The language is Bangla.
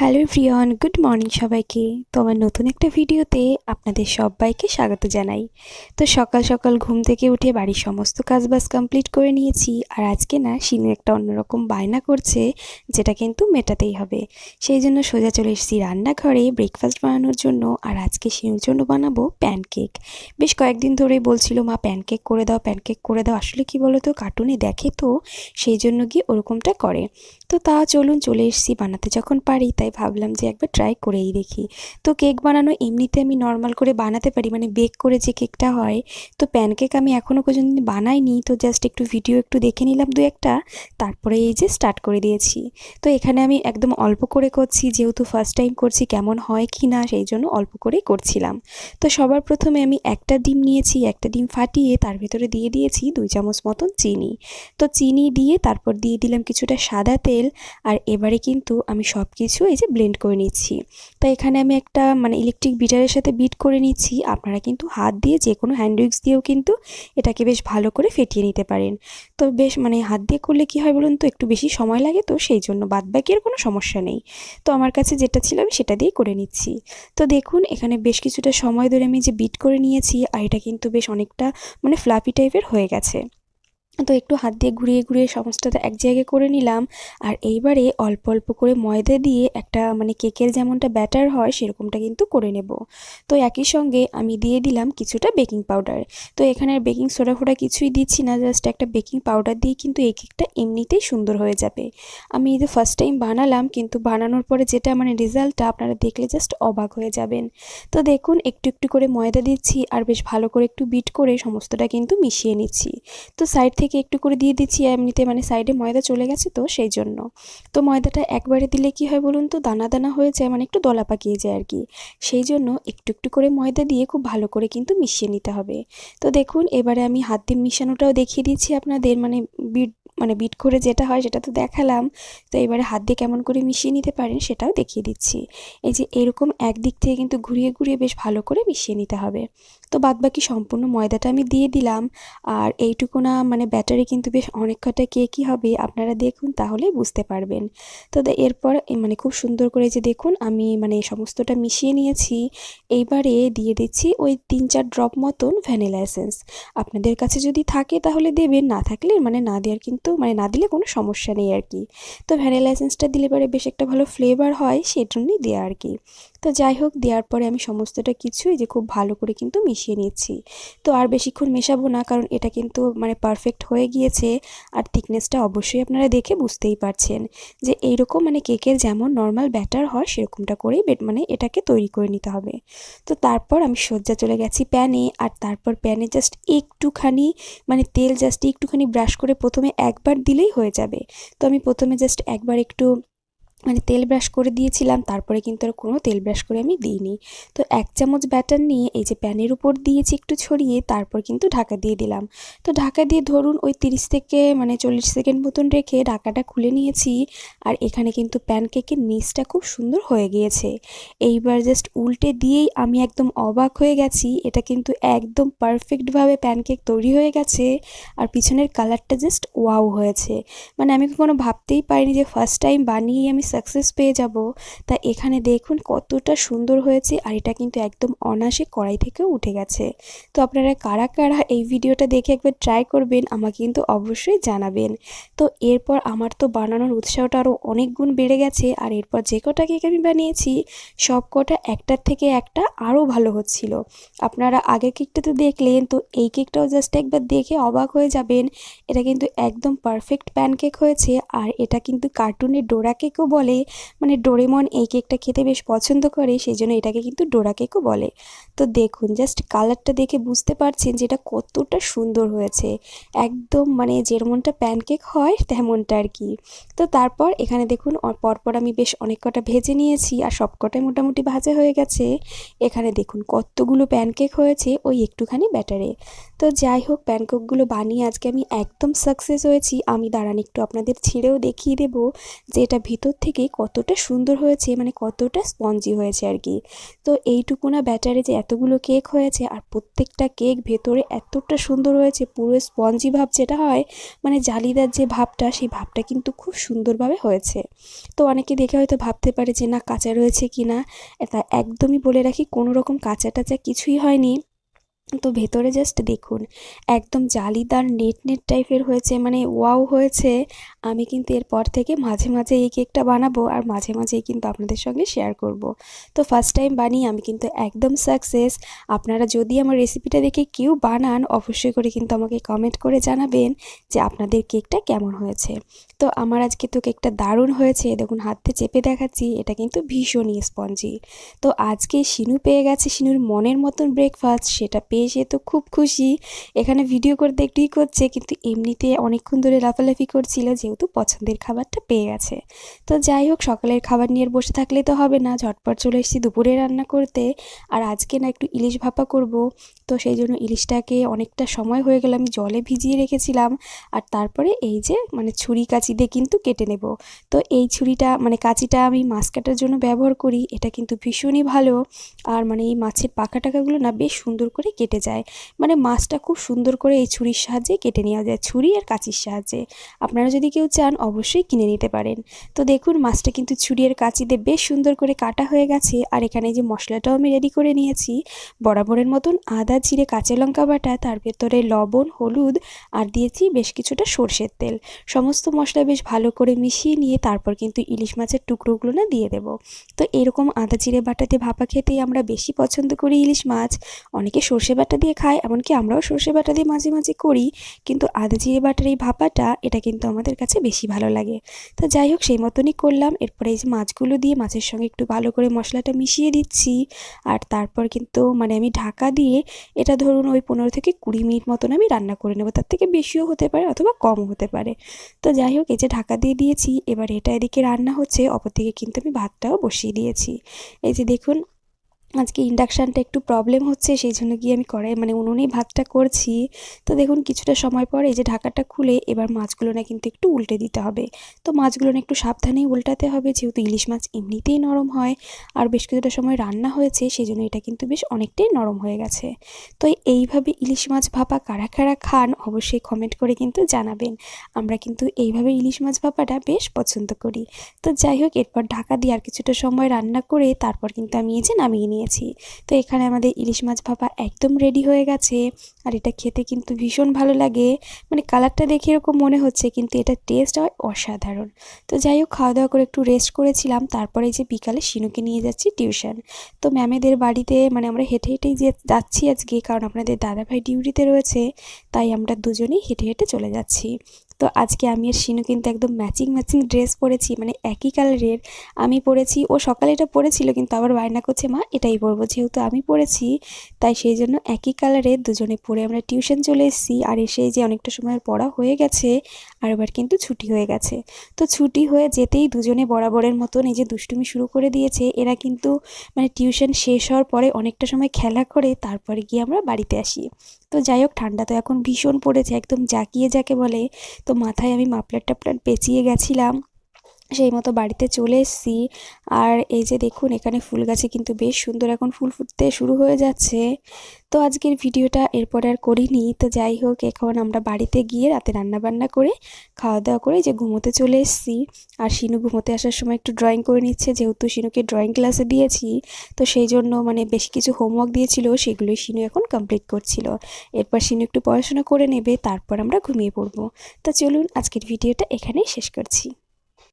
হ্যালো প্রিয়ন গুড মর্নিং সবাইকে। তো আমার নতুন একটা ভিডিওতে আপনাদের সবাইকে স্বাগত জানাই। তো সকাল সকাল ঘুম থেকে উঠে বাড়ির সমস্ত কাজবাজ কমপ্লিট করে নিয়েছি আর আজকে না শিনু একটা অন্যরকম বায়না করছে, যেটা কিন্তু মেটাতেই হবে। সেই জন্য সোজা চলে এসেছি রান্নাঘরে ব্রেকফাস্ট বানানোর জন্য আর আজকে শিনুর জন্য বানাবো প্যানকেক বেশ কয়েকদিন ধরেই বলছিল, মা প্যানকেক করে দাও প্যানকেক করে দাও। আসলে কি বলো তো কার্টুনে দেখে তো সেই জন্য গিয়ে ওরকমটা করে। তো তা চলুন চলে এসেছি বানাতে। যখন পারি তাই ভাবলাম যে একবার ট্রাই করেই দেখি। তো কেক বানানো এমনিতে আমি নর্মাল করে বানাতে পারি মানে বেক করে যে কেকটা হয়। তো প্যানকেক আমি এখনও পর্যন্ত বানাইনি, তো জাস্ট একটু ভিডিও একটু দেখে নিলাম দু একটা। তারপরে এই যে স্টার্ট করে দিয়েছি। তো এখানে আমি একদম অল্প করে করছি, যেহেতু ফার্স্ট টাইম করছি কেমন হয় কি না সেই জন্য অল্প করেই করছিলাম। তো সবার প্রথমে আমি একটা ডিম নিয়েছি, একটা ডিম ফাটিয়ে তার ভেতরে দিয়ে দিয়েছি দুই চামচ মতন চিনি। তো চিনি দিয়ে তারপর দিয়ে দিলাম কিছুটা সাদা তেল আর এবারে কিন্তু আমি সব কিছু এই যে ব্লেন্ড করে নিচ্ছি। তো এখানে আমি একটা মানে ইলেকট্রিক বিটারের সাথে বিট করে নিচ্ছি। আপনারা কিন্তু হাত দিয়ে যে কোনো হ্যান্ড উইক্স দিয়েও কিন্তু এটাকে বেশ ভালো করে ফেটিয়ে নিতে পারেন। তো বেশ মানে হাত দিয়ে করলে কি হয় বলুন তো, একটু বেশি সময় লাগে তো সেই জন্য বাদ বাকি আর কোনো সমস্যা নেই। তো আমার কাছে যেটা ছিল আমি সেটা দিয়েই করে নিচ্ছি। তো দেখুন, এখানে বেশ কিছুটা সময় ধরে আমি যে বিট করে নিয়েছি আর এটা কিন্তু বেশ অনেকটা মানে ফ্লাফি টাইপের হয়ে গেছে। তো একটু হাত দিয়ে ঘুরিয়ে ঘুরিয়ে সমস্তটা এক জায়গায় করে নিলাম। আর এইবারে অল্প অল্প করে ময়দা দিয়ে একটা মানে কেকের যেমনটা ব্যাটার হয় সেরকমটা কিন্তু করে নেব। তো একই সঙ্গে আমি দিয়ে দিলাম কিছুটা বেকিং পাউডার। তো এখানে আর বেকিং সোডা ফোডা কিছুই দিচ্ছি না, জাস্ট একটা বেকিং পাউডার দিয়ে কিন্তু এই কেকটা এমনিতেই সুন্দর হয়ে যাবে। আমি এই ফার্স্ট টাইম বানালাম, কিন্তু বানানোর পরে যেটা মানে রেজাল্টটা আপনারা দেখলে জাস্ট অবাক হয়ে যাবেন। তো দেখুন, একটু একটু করে ময়দা দিচ্ছি আর বেশ ভালো করে একটু বিট করে সমস্তটা কিন্তু মিশিয়ে নিচ্ছি। তো সাইড থেকে থেকে একটু করে দিয়ে দিচ্ছি এমনিতে মানে সাইডে ময়দা চলে গেছে তো সেই জন্য। তো ময়দাটা একবারে দিলে কি হয় বলুন তো, দানা দানা হয়ে যায় মানে একটু দলা পাকিয়ে যায় আর কি। সেই জন্য একটু একটু করে ময়দা দিয়ে খুব ভালো করে কিন্তু মিশিয়ে নিতে হবে। তো দেখুন, এবারে আমি হাত দিয়ে মিশানোটাও দেখিয়ে দিচ্ছি আপনাদের মানে বিট মানে বিট করে যেটা হয় সেটা তো দেখালাম। তো এবারে হাত দিয়ে কেমন করে মিশিয়ে নিতে পারেন সেটাও দেখিয়ে দিচ্ছি। এই যে এরকম একদিক থেকে কিন্তু ঘুরিয়ে ঘুরিয়ে বেশ ভালো করে মিশিয়ে নিতে হবে। তো বাদবাকি সম্পূর্ণ ময়দাটা আমি দিয়ে দিলাম। আর এইটুকু না মানে ব্যাটারি কিন্তু বেশ অনেক কটা কেকই হবে, আপনারা দেখুন তাহলে বুঝতে পারবেন। তো এরপর মানে খুব সুন্দর করে যে দেখুন আমি মানে সমস্তটা মিশিয়ে নিয়েছি। এইবারে দিয়ে দিচ্ছি ওই তিন চার ড্রপ মতন ভ্যানিলা এসেন্স। আপনাদের কাছে যদি থাকে তাহলে দেবেন, না থাকলে মানে না দেওয়ার কিন্তু মানে না দিলে কোনো সমস্যা নেই আর কি। তো ভ্যানিলা এসেন্সটা দিলে পরে বেশ একটা ভালো ফ্লেভার হয় সেই জন্যই দেওয়া আর কি। তো যাই হোক, দেওয়ার পরে আমি সমস্তটা কিছুই যে খুব ভালো করে কিন্তু মিশিয়ে নিচ্ছি। তো আর বেশিক্ষণ মেশাবো না, কারণ এটা কিন্তু মানে পারফেক্ট হয়ে গিয়েছে। আর থিকনেসটা অবশ্যই আপনারা দেখে বুঝতেই পারছেন যে এইরকম মানে কেকের যেমন নর্মাল ব্যাটার হয়, সেরকমটা করেই মানে এটাকে তৈরি করে নিতে হবে। তো তারপর আমি সজ্জা চলে গেছি প্যানে, আর তারপর প্যানে জাস্ট একটুখানি মানে তেল জাস্ট একটুখানি ব্রাশ করে প্রথমে একবার দিলেই হয়ে যাবে। তো আমি প্রথমে জাস্ট একবার একটু মানে তেল ব্রাশ করে দিয়েছিলাম, তারপরে কিন্তু আর কোনো তেল ব্রাশ করে আমি দিইনি। তো এক চামচ ব্যাটার নিয়ে এই যে প্যানের উপর দিয়েছি একটু ছড়িয়ে, তারপর কিন্তু ঢাকা দিয়ে দিলাম। তো ঢাকা দিয়ে ধরুন ওই তিরিশ থেকে মানে চল্লিশ সেকেন্ড মতন রেখে ঢাকাটা খুলে নিয়েছি, আর এখানে কিন্তু প্যানকেকের নিচটা খুব সুন্দর হয়ে গিয়েছে। এইবার জাস্ট উল্টে দিয়েই আমি একদম অবাক হয়ে গেছি, এটা কিন্তু একদম পারফেক্টভাবে প্যানকেক তৈরি হয়ে গেছে, আর পিছনের কালারটা জাস্ট ওয়াও হয়েছে। মানে আমি কখনো ভাবতেই পারিনি যে ফার্স্ট টাইম বানিয়ে আমি সাকসেস পেয়ে যাব। তা এখানে দেখুন কতটা সুন্দর হয়েছে আর এটা কিন্তু একদম অনাসে কড়াই থেকেও উঠে গেছে। তো আপনারা কারা কারা এই ভিডিওটা দেখে একবার ট্রাই করবেন, আমাকে কিন্তু অবশ্যই জানাবেন। তো এরপর আমার তো বানানোর উৎসাহটা আরও অনেক গুণ বেড়ে গেছে আর এরপর যে কটা কেক আমি বানিয়েছি, সব কটা একটার থেকে একটা আরও ভালো হচ্ছিল। আপনারা আগের কেকটা তো দেখলেন, তো এই কেকটাও জাস্ট একবার দেখে অবাক হয়ে যাবেন। এটা কিন্তু একদম পারফেক্ট প্যানকেক হয়েছে আর এটা কিন্তু কার্টুনের ডোরা কেকও বলে মানে ডোরেমন এই কেকটা খেতে বেশ পছন্দ করে সেই জন্য এটাকে কিন্তু ডোরা কেকও বলে। তো দেখুন জাস্ট কালারটা দেখে বুঝতে পারছেন যে এটা কতটা সুন্দর হয়েছে। একদম মানে যেমনটা প্যানকেক হয়, তেমনটা আর কি। তো তারপর এখানে দেখুন পরপর আমি বেশ অনেক কটা ভেজে নিয়েছি, আর সব কটাই মোটামুটি ভাজা হয়ে গেছে। এখানে দেখুন, কতগুলো প্যানকেক হয়েছে, ওই একটুখানি ব্যাটারে তো যাই হোক প্যানকেকগুলো বানিয়ে আজকে আমি একদম সাকসেস হয়েছি। আমি দাঁড়ান, একটু আপনাদের ছিঁড়েও দেখিয়ে দেবো যে এটা ভিতর থেকে থেকে কতটা সুন্দর হয়েছে মানে কতটা স্পঞ্জি হয়েছে আর কি। তো এইটুকু না ব্যাটারে যে এতগুলো কেক হয়েছে আর প্রত্যেকটা কেক ভেতরে এতটা সুন্দর হয়েছে, পুরো স্পঞ্জি ভাব যেটা হয় মানে জালিদার যে ভাবটা, সেই ভাবটা কিন্তু খুব সুন্দরভাবে হয়েছে। তো অনেকে দেখে হয়তো ভাবতে পারে যে না, কাঁচা রয়েছে কি না এটা একদমই বলে রাখি, কোনো রকম কাঁচা টাচা কিছুই হয়নি। তো ভেতরে জাস্ট দেখুন, একদম জালিদার নেট নেট টাইপের হয়েছে মানে ওয়াও হয়েছে। আমি কিন্তু এরপর থেকে মাঝে মাঝে এই কেকটা বানাবো আর মাঝে মাঝেই কিন্তু আপনাদের সঙ্গে শেয়ার করব। তো ফার্স্ট টাইম বানিয়ে আমি কিন্তু একদম সাকসেস আপনারা যদি আমার রেসিপিটা দেখে কেউ বানান, অবশ্যই করে কিন্তু আমাকে কমেন্ট করে জানাবেন যে আপনাদের কেকটা কেমন হয়েছে। তো আমার আজকে তো কেকটা দারুণ হয়েছে দেখুন হাতে চেপে দেখাচ্ছি, এটা কিন্তু ভীষণই স্পঞ্জি তো আজকে শিনু পেয়ে গেছে, শিনুর মনের মতন ব্রেকফাস্ট সেটা পেয়ে সে তো খুব খুশি। এখানে ভিডিও করতে একটুই করছে, কিন্তু এমনিতে অনেকক্ষণ ধরে লাফালাফি করছিল, যেহেতু পছন্দের খাবারটা পেয়ে গেছে। তো যাই হোক, সকালের খাবার নিয়ে বসে থাকলে তো হবে না, ঝটপট চলে এসেছি দুপুরে রান্না করতে। আর আজকে না একটু ইলিশ ভাপা করব, তো সেই জন্য ইলিশটাকে অনেকটা সময় হয়ে গেল আমি জলে ভিজিয়ে রেখেছিলাম। আর তারপরে এই যে মানে ছুরি কাঁচি দিয়ে কিন্তু কেটে নেব। তো এই ছুরিটা মানে কাঁচিটা আমি মাছ কাটার জন্য ব্যবহার করি, এটা কিন্তু ভীষণই ভালো। আর মানে এই মাছের পাখা টাকাগুলো না বেশ সুন্দর করে কেটে যায়। মানে মাছটা খুব সুন্দর করে এই ছুরির সাহায্যে কেটে নেওয়া যায়, ছুরি আর কাঁচির সাহায্যে। আপনারা যদি কেউ চান, অবশ্যই কিনে নিতে পারেন। তো দেখুন, মাছটা কিন্তু ছুরি আর কাঁচি দিয়ে বেশ সুন্দর করে কাটা হয়ে গেছে। আর এখানে যে মশলাটাও আমি রেডি করে নিয়েছি। বরাবরের মতন আদা, জিরে, কাঁচা লঙ্কা বাটা, তার ভেতরে লবণ, হলুদ আর দিয়েছি বেশ কিছুটা সর্ষের তেল। সমস্ত মশলা বেশ ভালো করে মিশিয়ে নিয়ে তারপর কিন্তু ইলিশ মাছের টুকরোগুলো না দিয়ে দেব। তো এরকম আদা, জিরে, বাটাতে ভাপা খেতেই আমরা বেশি পছন্দ করি ইলিশ মাছ। অনেকে সর্ষে বাটা দিয়ে খায় এমনকি আমরাও সর্ষে বাটা দিয়ে মাঝে মাঝে করি, কিন্তু আদা জিরে বাটার এই ভাপাটা, এটা কিন্তু আমাদের কাছে বেশি ভালো লাগে। তো যাই হোক, সেই মতনই করলাম। এরপরে এই যে মাছগুলো দিয়ে মাছের সঙ্গে একটু ভালো করে মশলাটা মিশিয়ে দিচ্ছি। আর তারপর কিন্তু মানে আমি ঢাকা দিয়ে এটা ধরুন ওই পনেরো থেকে কুড়ি মিনিট মতন আমি রান্না করে নেব। তার থেকে বেশিও হতে পারে অথবা কম হতে পারে। তো যাই হোক, এই যে ঢাকা দিয়ে দিয়েছি, এবার এটা এদিকে রান্না হচ্ছে। অপর দিকে কিন্তু আমি ভাতটাও বসিয়ে দিয়েছি। এই যে দেখুন আজকে ইন্ডাকশানটা একটু প্রবলেম হচ্ছে, সেই জন্য গিয়ে আমি কড়াই মানে উনুনেই ভাতটা করছি। তো দেখুন, কিছুটা সময় পর এই যে ঢাকাটা খুলে এবার মাছগুলো না কিন্তু একটু উল্টে দিতে হবে। তো মাছগুলো না একটু সাবধানেই উল্টাতে হবে, যেহেতু ইলিশ মাছ এমনিতেই নরম হয়। আর বেশ কিছুটা সময় রান্না হয়েছে, সেই জন্য এটা কিন্তু বেশ অনেকটাই নরম হয়ে গেছে। তো এইভাবে ইলিশ মাছ ভাপা কারা কারা খান অবশ্যই কমেন্ট করে কিন্তু জানাবেন। আমরা কিন্তু এইভাবে ইলিশ মাছ ভাপাটা বেশ পছন্দ করি। তো যাই হোক, এরপর ঢাকা দিয়ে আর কিছুটা সময় রান্না করে তারপর কিন্তু আমি এই যে নামিয়ে নিই নিয়েছি তো এখানে আমাদের ইলিশ মাছ ভাপা একদম রেডি হয়ে গেছে। আর এটা খেতে কিন্তু ভীষণ ভালো লাগে। মানে কালারটা দেখে এরকম মনে হচ্ছে, কিন্তু এটা টেস্ট হয় অসাধারণ। তো যাই হোক, খাওয়া দাওয়া করে একটু রেস্ট করেছিলাম। তারপরে যে বিকালে শিনুকে নিয়ে যাচ্ছি টিউশন তো ম্যামেদের বাড়িতে মানে আমরা হেঁটে হেঁটেই যে যাচ্ছি আজকে, কারণ আপনাদের দাদাভাই ডিউটিতে রয়েছে, তাই আমরা দুজনেই হেঁটে হেঁটে চলে যাচ্ছি। তো আজকে আমি আর শিনু কিন্তু একদম ম্যাচিং ম্যাচিং ড্রেস পরেছি মানে একই কালারের আমি পরেছি, ও সকালে এটা পরেছিল, কিন্তু আবার বায়না করছে, মা, এটাই পরবো। যেহেতু আমি পরেছি, তাই সেই জন্য একই কালারের দুজনে পরে আমরা টিউশন চলে এসেছি। আর এসে যে অনেকটা সময় পড়া হয়ে গেছে, আর এবার কিন্তু ছুটি হয়ে গেছে। তো ছুটি হয়ে যেতেই দুজনে বরাবরের মতন এই যে দুষ্টুমি শুরু করে দিয়েছে। এরা কিন্তু মানে টিউশন শেষ হওয়ার পরে অনেকটা সময় খেলা করে, তারপরে গিয়ে আমরা বাড়িতে আসি। তো যাই হোক, ঠান্ডা তো এখন ভীষণ পড়েছে, একদম জাকিয়ে যাকে বলে। তো মাথায় আমি মাফলার টাপলার পেঁচিয়ে গেছিলাম। সেই মতো বাড়িতে চলে এসেছি। আর এই যে দেখুন, এখানে ফুল গাছে কিন্তু বেশ সুন্দর এখন ফুল ফুটতে শুরু হয়ে যাচ্ছে। তো আজকের ভিডিওটা এরপরে আর করিনি। তো যাই হোক, এখন আমরা বাড়িতে গিয়ে রাতে রান্না বান্না করে খাওয়া দাওয়া করে যে ঘুমোতে চলে এসেছি। আর শিনু ঘুমোতে আসার সময় একটু ড্রয়িং করে নিচ্ছে। যেহেতু শিনুকে ড্রয়িং ক্লাসে দিয়েছি, তো সেই জন্য মানে বেশ কিছু হোমওয়ার্ক দিয়েছিল, সেগুলোই শিনু এখন কমপ্লিট করছিল। এরপর শিনু একটু পড়াশোনা করে নেবে, তারপর আমরা ঘুমিয়ে পড়ব। তো চলুন, আজকের ভিডিওটা এখানেই শেষ করছি।